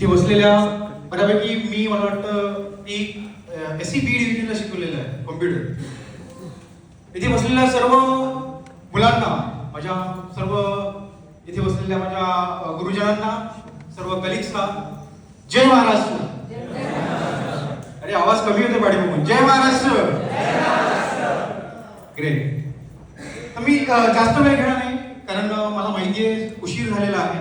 इथे बसलेल्या बऱ्यापैकी मी मला वाटतं ती एस सी बी डिव्हिजनला शिकवलेलं आहे कॉम्प्युटर इथे बसलेल्या सर्व मुलांना माझ्या सर्व इथे बसलेल्या माझ्या गुरुजनांना सर्व कलिग्सला जय महाराष्ट्र अरे आवाज कमी होते पाडी बघून जय महाराष्ट्र ग्रेट तर मी जास्त वेळ घेणार नाही कारण मला माहिती आहे उशीर झालेला आहे.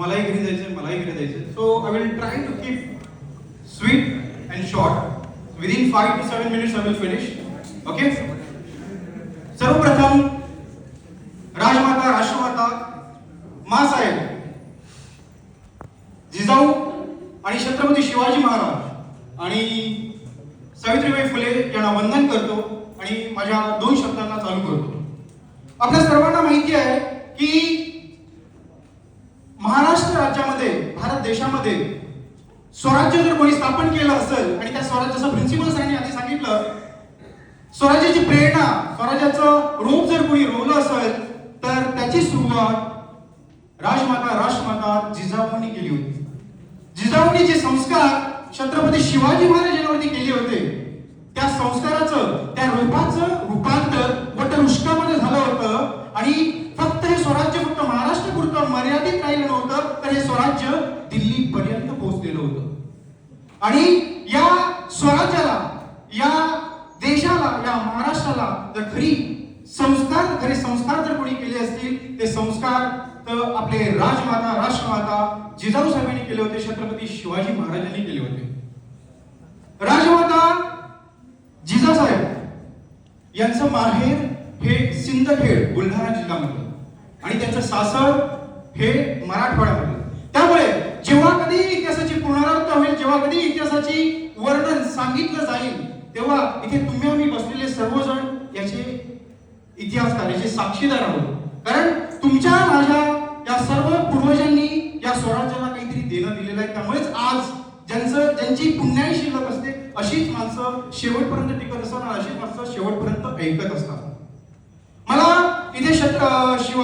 मलाही घरी जायचं मलाही घरी जायचं so I will try to keep sweet and short within five to seven minutes I will finish okay सर्वप्रथम राजमाता राष्ट्रमाता मासाहेब जिजाऊ आणि छत्रपती शिवाजी महाराज आणि सावित्रीबाई फुले यांना वंदन करतो आणि माझ्या दोन शब्दांना चालू करतो. आपल्या सर्वांना माहिती आहे की महाराष्ट्र राज्यामध्ये भारत देशामध्ये स्वराज्य जर कोणी स्थापन केलं असेल आणि त्या स्वराज्याचं प्रिन्सिपल सरांनी आधी सांगितलं स्वराज्याची प्रेरणा स्वराज्याचं रूप जर कोणी रोवलं असेल तर त्याची सुरुवात राजमाता राष्ट्रमाता जिजाऊंनी केली होती. जिजाऊंनी जे संस्कार छत्रपती शिवाजी महाराज यांच्यावरती केले होते. त्या संस्काराचं त्या रूपाचं रूपांतर वटवृष्टामध्ये झालं होतं आणि फक्त हे स्वराज्य फक्त केवळ मर्यादित राहिलं नव्हतं तर हे स्वराज्य दिल्लीपर्यंत पोहोचलेलं होतं. आणि या स्वराज्याला या देशाला या महाराष्ट्राला जर खरी संस्कार खरे संस्कार जर कोणी केले असतील ते संस्कार तर आपले राजमाता राष्ट्रमाता जिजाऊ साहेबांनी केले होते छत्रपती शिवाजी महाराजांनी केले होते. राजमाता जिजासाहेब यांचं माहेर हे सिंदखेड बुलढाणा जिल्ह्यामध्ये आणि त्यांचं सासर हे मराठवाड्यामध्ये. त्यामुळे जेव्हा कधी इतिहासाची पुनरावृत्ती होईल जेव्हा कधी इतिहासाची वर्णन सांगितलं जाईल तेव्हा इथे तुम्ही आम्ही बसलेले सर्वजण याचे इतिहासकार याचे साक्षीदार आहोत. कारण तुमच्या माझ्या या सर्व पूर्वजांनी या स्वराज्याला काहीतरी देणं दिलेलं आहे. त्यामुळेच आज ज्यांचं ज्यांची पुण्याही शिल्लक असते अशीच माणसं शेवटपर्यंत टिकत असतात आणि अशीच माणसं शेवटपर्यंत ऐकत असतात. मला इथे शत्र शिव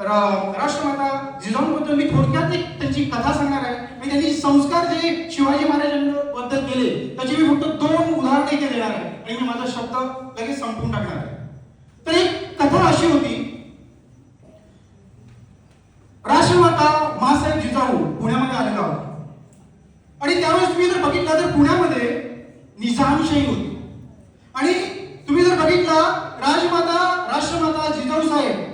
राष्ट्रमाता जिजाऊंबद्दल मी थोडक्यात एक त्यांची कथा सांगणार आहे. आणि त्यांनी संस्कार जे शिवाजी महाराजांबद्दल केले त्याचे मी फक्त दोन उदाहरणे इथे देणार आहे. आणि मी माझा शब्द लगेच संपवून टाकणार आहे. तर एक कथा अशी होती. राष्ट्रमाता महासाहेब जिजाऊ पुण्यामध्ये आलेला होता. आणि त्यावेळेस तुम्ही जर बघितला तर पुण्यामध्ये निजामशाही होती. आणि तुम्ही जर बघितला राजमाता राष्ट्रमाता जिजाऊ साहेब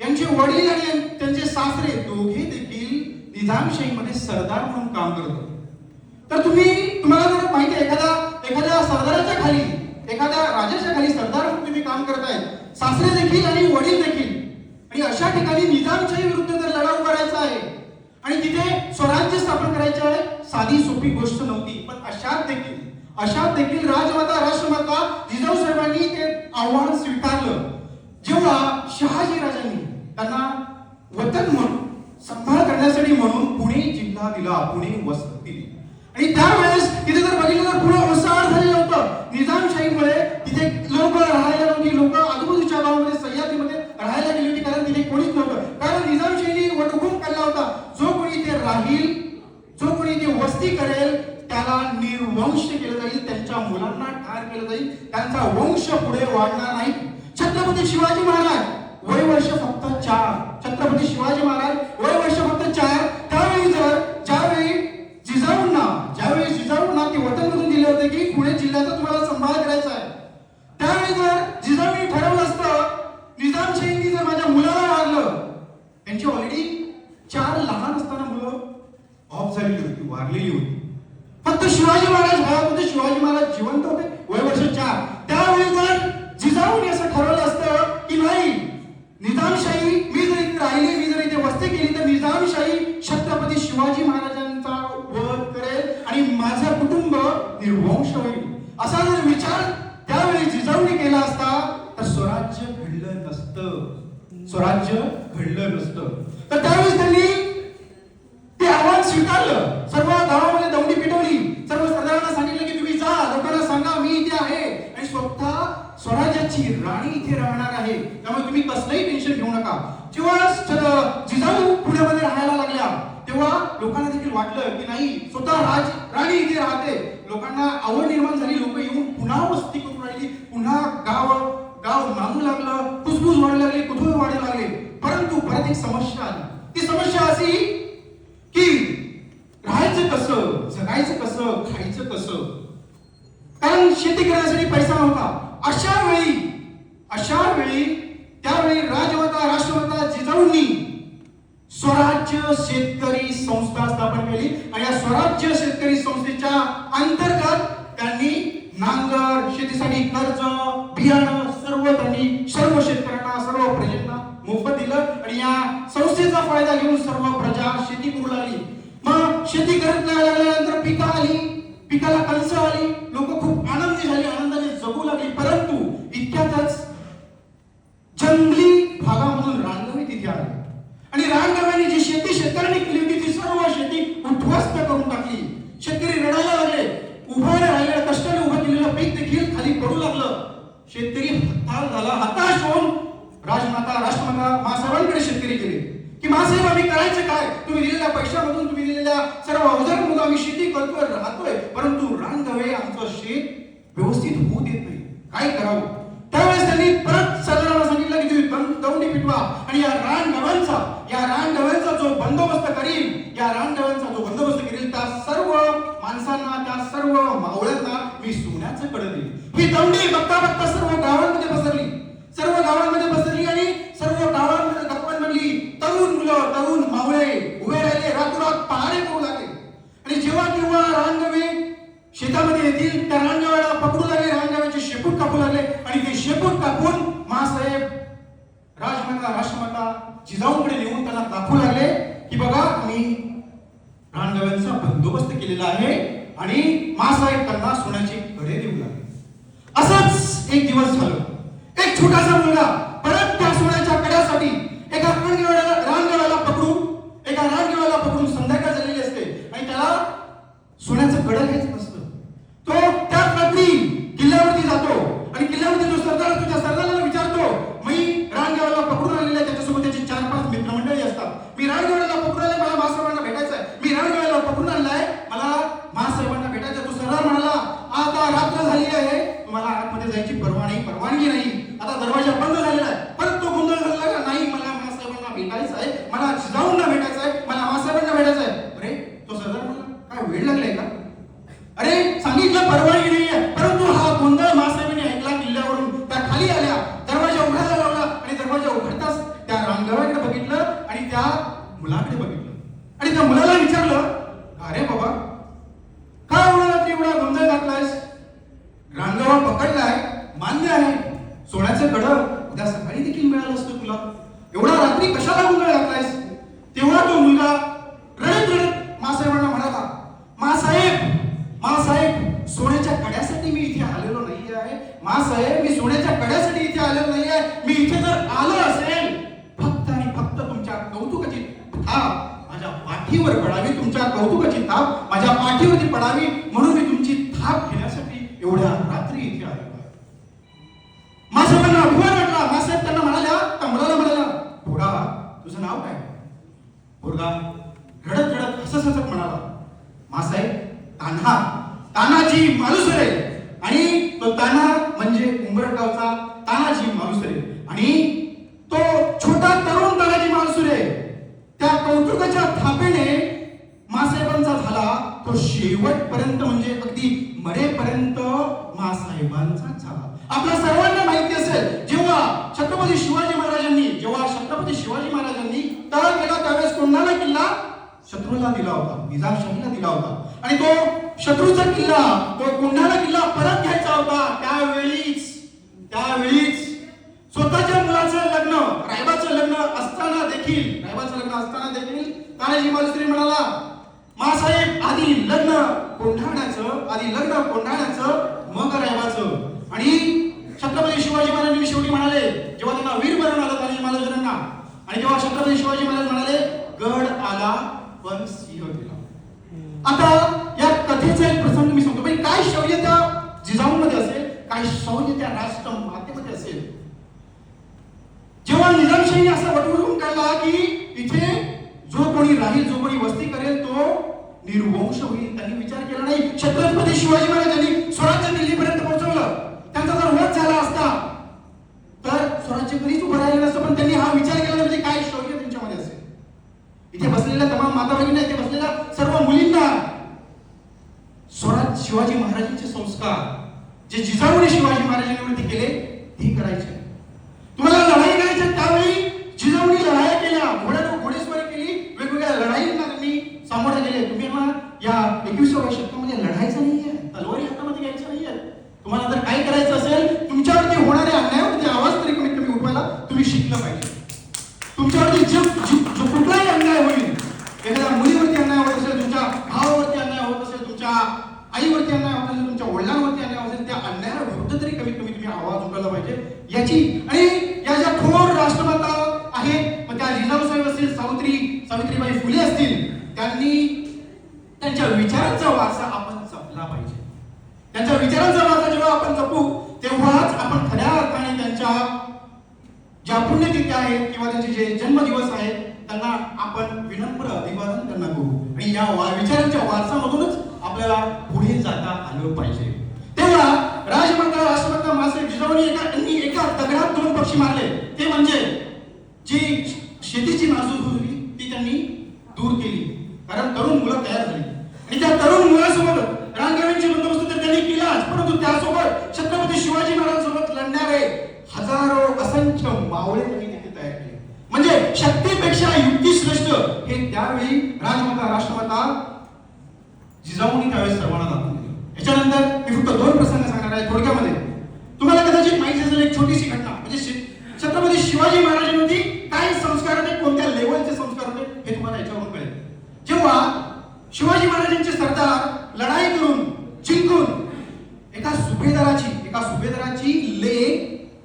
यांचे वडील आणि त्यांचे सासरे दोघे देखील निजामशाहीमध्ये सरदार म्हणून काम करत होते. तर तुम्ही तुम्हाला जर माहिती आहे एखादा एखाद्या सरदाराच्या खाली एखाद्या राजाच्या खाली सरदार म्हणून तुम्ही काम करताय सासरे देखील आणि वडील देखील आणि अशा ठिकाणी निजामशाही विरुद्ध जर लढा उभारायचा आहे आणि तिथे स्वराज्य स्थापन करायचे आहे साधी सोपी गोष्ट नव्हती पण अशात देखील अशात देखील राजमाता राष्ट्रमाता जिजाऊ साहेबांनी ते आव्हान स्वीकारलं. जेव्हा शहाजी राजांनी त्यांना वतन म्हणून सांभाळ करण्यासाठी म्हणून पुणे जिल्हा दिला पुणे वसती दिली. आणि त्यावेळेस तिथे जर बघितलं तर पुढे ओसाड झालेलं होतं. निजामशाहीमुळे तिथे लोक राहायला नव्हती. लोक आजूबाजूच्या गावामध्ये सह्याद्रीमध्ये राहायला गेली होती कारण तिथे कोणीच नव्हतं. कारण निजामशाहीने वटहुकूम काढला होता. जो कोणी इथे राहील जो कोणी इथे वस्ती करेल त्याला निर्वंश केलं जाईल त्यांच्या मुलांना ठार केलं जाईल त्यांचा वंश पुढे वाढणार नाही. छत्रपती शिवाजी महाराज. वय वर्ष फक्त चार. छत्रपती शिवाजी महाराज वय वर्ष फक्त चार. त्यावेळी जर ज्यावेळी जिजाऊंना ज्यावेळी जिजाऊंना ते वतन वतनमधून दिले होते की पुणे जिल्ह्याचा तुम्हाला सांभाळ करायचा आहे त्यावेळी जर जिजाऊंनी ठरवलं असतं निजामशाहींनी जर माझ्या मुलाला मारलं त्यांची ऑलरेडी चार लहान असताना मुलं ऑफ झालेली होती वारलेली होती. फक्त शिवाजी महाराज हयात होते शिवाजी महाराज जिवंत होते वय वर्ष चार. त्यावेळी जर जिजाऊने असं ठरवलं असतं की नाही निजामशाही मी जर इथे राहिले मी जर इथे वस्ती केली तर निजामशाही छत्रपती शिवाजी महाराजांचा वध करेल आणि माझं कुटुंब निर्वंश होईल. असा जर विचार त्यावेळी जिजाऊने केला असता तर स्वराज्य घडलं नसतं. स्वराज्य घडलं नसतं. तर त्यावेळेस त्यांनी ते आव्हान स्वीकारलं. सर्व गावामध्ये दौंडी पिटवली सर्व सरदारांना सांगितलं की तुम्ही जा लोकांना सांगा मी इथे आहे आणि स्वतः स्वराज्याची राणी इथे राहणार आहे त्यामुळे तुम्ही कसलंही टेन्शन घेऊ नका. जेव्हा जिजाऊ पुण्यामध्ये राहायला लागल्या तेव्हा लोकांना देखील वाटलं की नाही स्वतः राज राणी इथे राहते. लोकांना आवड निर्माण झाली. लोक येऊन पुन्हा वस्ती करून राहिली. पुन्हा गाव गाव नांदू लागलं. कुसबुस वाढू लागले कुतूहल वाढू लागले. परंतु परत एक समस्या आली. ती समस्या अशी की राहायचं कसं जगायचं कसं खायचं कसं? कारण शेती करण्यासाठी पैसा नव्हता. अशा वेळी अशा वेळी त्यावेळी राजमाता राष्ट्रमाता जिजाऊंनी स्वराज्य शेतकरी संस्था स्थापन केली. आणि या स्वराज्य शेतकरी संस्थेच्या अंतर्गत त्यांनी नांगर शेतीसाठी कर्ज बियाणं सर्व त्यांनी सर्व शेतकऱ्यांना सर्व प्रजेंना मोफत दिलं. आणि या संस्थेचा फायदा घेऊन सर्व प्रजा शेती करू लागली. मग शेती करत नाही लागल्यानंतर पिकं आली पिकाला कणसं आली. लोक खूप आनंदी झाली आनंदाने जगू लागली. परंतु जंगली भागामधून रानगवे तिथे आले. आणि रानगव्याने जी शेती शेतकऱ्यांनी केली होती ती सर्व शेती उद्ध्वस्त करून टाकली. शेतकरी रडायला लागले. उभं राहिलेलं कष्टाने उभं केलेलं पीक देखील खाली पडू लागलं. शेतकरी हताल झाला. हताश होऊन राजमाता राष्ट्रमाता महासाहेबांकडे शेतकरी गेले. की महासाहेब आम्ही करायचं काय? तुम्ही दिलेल्या पैशामधून तुम्ही दिलेल्या सर्व अवजारांमधून आम्ही शेती करतोय राहतोय. परंतु रानगवे आमचं शेत व्यवस्थित होऊ देत नाही. काय करावं त्यावेळेस त्यांनी परत सरदारांना सांगितलं की तुम्ही दम- दौंडी पिटवा आणि या रानगव्यांचा या रानगव्यांचा जो बंदोबस्त त्या या रानगव्यांचा जो बंदोबस्त केली त्या सर्व माणसांना त्या सर्व मावळ्यांना मी सोन्याचं कड दिली ही दौंडी बघता बघता सर्व गावांमध्ये पसरली सर्व गावांमध्ये पसरली आणि सर्व गावांमध्ये गावांमधली तरुण मुलं तरुण मावळे उभे राहिले रातोरात पहारे करू लागले आणि जेव्हा केव्हा रानगवे शेतामध्ये येतील त्या रानगव्याला पकडू लागले रानगव्याचे शेपूट कापू लागले आणि ते शेपूट कापून मासाहेब राजमाता राष्ट्रमाता जिजाऊंकडे नेऊन त्यांना दाखवू लागले की बघा मी रानगव्यांचा बंदोबस्त केलेला आहे आणि मासाहेब त्यांना सोन्याचे कडे देऊ लागले असंच एक दिवस झालं. एक छोटासा मुलगा परत त्या सोन्याच्या कड्यासाठी एका रानगव्याला रानगव्याला पकडून एका रानगव्याला पकडून संध्याकाळ झालेली असते आणि त्याला सोन्याचं कडं घ्यायचं नसतं तो त्या रात्री किल्ल्यावरती जातो आणि किल्ल्यावरती जो सरदार असतो त्या सरदाराला विचारतो मी रानगव्याला पकडून आलेला आहे त्याच्यासोबत त्याचे चार पाच मित्रमंडळी असतात मी रानगव्याला पकडून आले मला महासाहेबांना भेटायचं आहे मी रानगव्याला पकडून आणलाय मला महासाहेबांना भेटायचं आहे. तो सरदार म्हणाला आता रात्र झाली मला आतमध्ये जायची परवानगी परवानगी नाही. आता दरवाजा बंद झालेला आहे परत तो गोंधळ झालेला आहे. नाही मला महासाहेबांना भेटायचं आहे मला जिजाऊंना भेटायचं आहे मला महासाहेबांना भेटायचं आहे अरे तो सरदार म्हणला काय वेळ लागलाय का अरे सांगितलं परवानगी नाही आहे परंतु हा गोंधळ महासाहेबांनी ऐकला किल्ल्यावरून त्या खाली आल्या दरवाजा उघडायला लावला आणि दरवाजा उघडताच त्या रानगव्याकडे बघितलं आणि त्या मुलाकडे बघितलं आणि त्या मुलाला विचारलं अरे बाबा का एवढा रात्री एवढा गोंधळ घातलायस रानगवा पकडलाय मान्य आहे सोन्याचं कडं उद्या सकाळी देखील मिळालं असतं तुला एवढा रात्री कशाला गोंधळ घातलायस तेव्हा तो मुलगा रडत रडत मासाहेबांना म्हणाला मासाहेब मासाहेब सोन्याच्या कड्यासाठी मी इथे आलेलो नाही आहे मासाहेब मी सोन्याच्या कड्यासाठी इथे आलेलो नाही आहे मी इथे जर आलो असेल फक्त आणि फक्त तुमच्या कौतुकाची थाप माझ्या पाठीवर पडावी तुमच्या कौतुकाची थाप माझ्या पाठीवरती पडावी म्हणून मी तुमची थाप घेण्यासाठी एवढ्या रात्री इथे आलेलो आहे मासाहेबांना अभिमान वाटला मासाहेब त्यांना म्हणाल्या त्या मुलाला म्हणाल्या पोरा तुझं नाव काय पोरगा रडत रडत हसत हसत म्हणाला मासाहेब तान्हा तानाजी मालुसरे आणि तो ताना म्हणजे उंबरगावचा तानाजी मालुसरे आणि तो छोटा तरुण तानाजी मालुसरे त्या कौतुकाच्या थापेने मासाहेबांचा झाला तो शेवटपर्यंत म्हणजे अगदी मरेपर्यंत मासाहेबांचा झाला आपल्या सर्वांना माहिती असेल जेव्हा छत्रपती शिवाजी महाराजांनी जेव्हा छत्रपती शिवाजी महाराजांनी तळ केला त्यावेळेस कोणाला किल्ला? शत्रूला दिला होता निजामशाहीला दिला होता. आणि तो शत्रूचा किल्ला तो कोंढाला किल्ला परत घ्यायचा होता. त्यावेळीच त्यावेळीच स्वतःच्या मुलाचं लग्न रायबाचं लग्न असताना देखील रायबाचं लग्न असताना देखील तानाजी मालुसरे म्हणाला मासाहेब आधी लग्न कोंढाण्याचं आधी लग्न कोंढाण्याचं मग रायबाचं. आणि छत्रपती शिवाजी महाराजांनी शेवटी म्हणाले जेव्हा त्यांना वीर मरण आलं तानाजी महाराजांना आणि जेव्हा छत्रपती शिवाजी महाराज म्हणाले गड आला पण सिंह गेला. आता या कथेचा एक प्रसंग मी सांगतो. म्हणजे काय शौर्य त्या जिजाऊमध्ये असेल काय शौर्य त्या राष्ट्र मातेमध्ये असेल? जेव्हा निजामशाही असा वटवटून काढला की इथे जो कोणी राहील जो कोणी निर्वंश होईल त्यांनी विचार केला नाही. छत्रपती शिवाजी महाराजांनी स्वराज्य दिल्लीपर्यंत पोहोचवलं. त्यांचा जर वध झाला असता तर स्वराज्य कधीच उभं राहिलं नसतं. पण त्यांनी हा विचार केला म्हणजे काय शौर्य त्यांच्यामध्ये असेल? इथे बसलेल्या तमाम माता भगिनी इथे बसलेल्या सर्व मुलींना स्वराज शिवाजी महाराजांचे संस्कार जे जिजाऊने शिवाजी महाराजांवरती केले ते करायचे तुम्हाला लढाई करायची त्यावेळी जिजाऊने लढाया केल्या घोड्यावर घोडेस्वारी केली वेगवेगळ्या लढाईंना त्यांनी सामोरे गेले तुम्ही आम्हाला या एकविसाव्या शतकामध्ये लढायचं नाहीये तलवारी हातामध्ये घ्यायचं नाहीये तुम्हाला जर काय करायचं असेल तुमच्यावरती होणाऱ्या अन्यायावरती आवाज तरी कमीत कमी उठवायला तुम्ही शिकलं पाहिजे तुमच्यावरती जो जो- जो कुठलाही अन्याय होईल एखाद्या मुलीवरती अन्याय होत असेल तुमच्या भावावरती अन्याय होत असेल तुमच्या आईवरती अन्याय होत असेल तुमच्या वडिलांवरती अन्याय होत असेल त्या अन्यायाविरुद्ध तरी कमीत कमी तुम्ही आवाज उठवला पाहिजे याची आणि या ज्या थोर राष्ट्रमाता आहेत मग त्या जिजाऊ साहेब असतील सावित्री सावित्रीबाई फुले असतील त्यांनी त्यांच्या विचारांचा वारसा आपण जपला पाहिजे. त्यांच्या विचारांचा वारसा जेव्हा आपण जपू तेव्हाच आपण खऱ्या अर्थाने त्यांच्या ज्या पुण्यतिथी आहेत किंवा त्यांचे जे जन्मदिवस आहेत त्यांना आपण विनम्र अभिवादन त्यांना करू. आणि या वा- विचारांच्या वारसामधूनच आपल्याला पुढे जाता आलं पाहिजे. तेव्हा राजमाता राष्ट्रमाता मासे जिजाऊनी एका त्यांनी एका दगडात दोन पक्षी मारले. ते म्हणजे जी शेतीची नासूक होती ती त्यांनी दूर केली कारण तरुण मुलं तयार झाली आणि त्या तरुण मुलासोबत रानगव्यांची बंदोबस्त तर त्यांनी केलाच परंतु त्यासोबत छत्रपती शिवाजी महाराजांसोबत लढणारे हजारो असंख्य मावळे त्यांनी तिथे तयार केले म्हणजे शक्तीपेक्षा युक्ती श्रेष्ठ हे त्यावेळी राजमाता राष्ट्रमाता जिजाऊनी त्यावेळेस सर्वांना दाखवून दिलं याच्यानंतर मी फक्त दोन प्रसंग सांगणार आहे थोडक्यामध्ये तुम्हाला कदाचित माहिती असेल एक छोटीशी घटना. म्हणजे छत्रपती शिवाजी महाराजांवरती काय संस्कार होते? कोणत्या लेवलचे संस्कार होते? हे तुम्हाला याच्यावरून कळेल. जेव्हा शिवाजी महाराजांचे सरदार लढाई करून जिंकून एका सुभेदाराची एका सुभेदाराची ले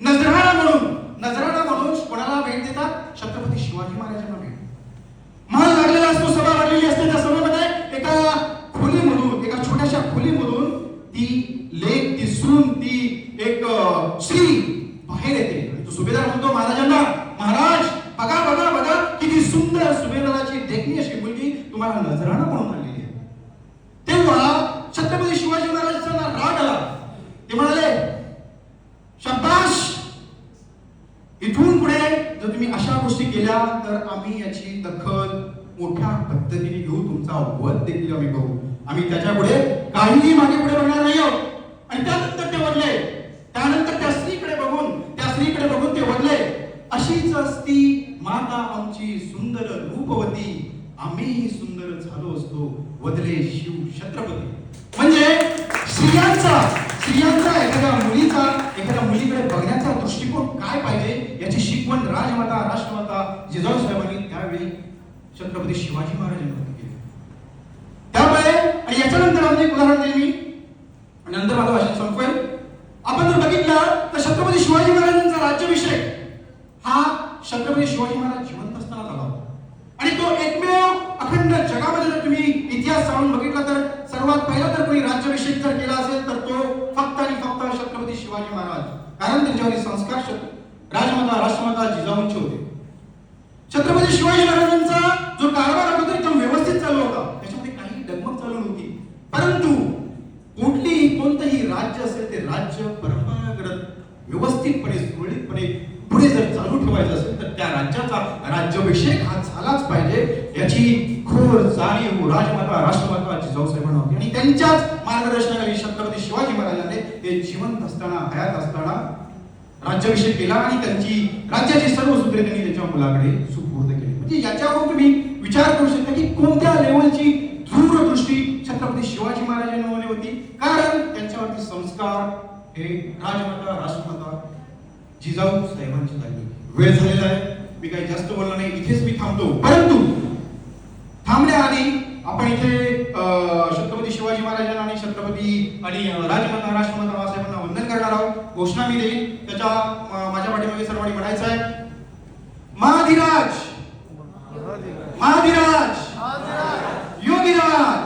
नजराणा म्हणून नजराणा म्हणून कोणाला भेट देतात? छत्रपती शिवाजी महाराजांना भेट महाल लागलेला असतो सभा लागलेली असते त्या सभेमध्ये. एका खोलीमधून एका छोट्याशा खोलीमधून ती लेख ती सून ती एक अं, स्त्री बाहेर येते आणि तो सुभेदार म्हणतो महाराजांना महाराज बघा बघा बघा किती सुंदर सुभेदाराची देखणी अशी मुलगी तुम्हाला नजराणा म्हणून आलेली आहे तेव्हा छत्रपती शिवाजी महाराजांना राग आला ते म्हणाले शाबाश इथून पुढे जर तुम्ही अशा गोष्टी केल्या तर आम्ही याची दखल मोठ्या पद्धतीने घेऊ तुमचा वध देखील आम्ही करू आम्ही त्याच्या पुढे काहीही मागे पुढे बघणार नाही आहोत आणि त्यानंतर ते वडले त्यानंतर त्या स्त्रीकडे बघून त्या स्त्रीकडे बघून ते वडले अशीच असती माता आमची सुंदर रूपवती आम्हीही सुंदर झालो असतो वदले शिव छत्रपती. म्हणजे स्त्रियांचा स्त्रियांचा एखाद्या मुलीचा एखाद्या मुलीकडे बघण्याचा दृष्टिकोन काय पाहिजे याची शिकवण राजमाता राष्ट्रमाता जिजाऊ साहेबांनी त्यावेळी छत्रपती शिवाजी महाराजांनी केली. त्यामुळे आणि याच्यानंतर आम्ही एक उदाहरण देईन मी आणि नंतर माझं भाषण संपवेल आपण जर बघितलं तर छत्रपती शिवाजी महाराजांचा राज्याभिषेक हा छत्रपती शिवाजी महाराज जिवंत असताना झाला होता आणि तो एकमेव अखंड जगामध्ये जर तुम्ही इतिहास जाणून बघितला तर सर्वात पहिला जर कोणी राज्याभिषेक जर केला असेल तर तो फक्त आणि फक्त छत्रपती शिवाजी महाराज कारण त्यांच्यावरील संस्कार छत्र- राजमाता राष्ट्रमाता जिजाऊंचे होते छत्रपती शिवाजी महाराजांचा जो कारभार होता एकदम व्यवस्थित चालू होता. त्याच्यामध्ये काही डगमग चालू नव्हती. परंतु कुठलीही कोणतंही राज्य असेल ते राज्य परंपरागत व्यवस्थितपणे सुरळीतपणे पुढे जर चालू ठेवायचं असेल तर त्या राज्याचा राज्याभिषेक हा झालाच पाहिजे याची खोर जाणीव राजमाता राष्ट्रमाता जिजाऊ साहेबांना होती. आणि त्यांच्याच मार्गदर्शनाखाली छत्रपती शिवाजी महाराजांनी ते जिवंत असताना हयात असताना राज्याभिषेक केला आणि त्यांची राज्याची सर्व सूत्रे त्यांनी त्याच्या मुलाकडे सुपूर्द केली. म्हणजे याच्यावरून तुम्ही विचार करू शकता की कोणत्या लेवलची दूरदृष्टी छत्रपती शिवाजी महाराजांमध्ये होती? कारण त्यांच्यावरती संस्कार हे राजमाता राष्ट्रमाता जिजाऊ साहेबांची झाली वेळ झालेला आहे. मी काही जास्त बोलणार नाही. इथेच मी थांबतो. परंतु थांबण्याआधी आपण इथे अं, छत्रपती शिवाजी महाराजांना आणि छत्रपती आणि राजमाता राष्ट्रमाता बाबासाहेबांना वंदन करणार आहोत. घोषणा मी देईन. त्याच्या ठिकाणी म्हणायचं आहे? महाधिराज! महाधिराज! योगीराज!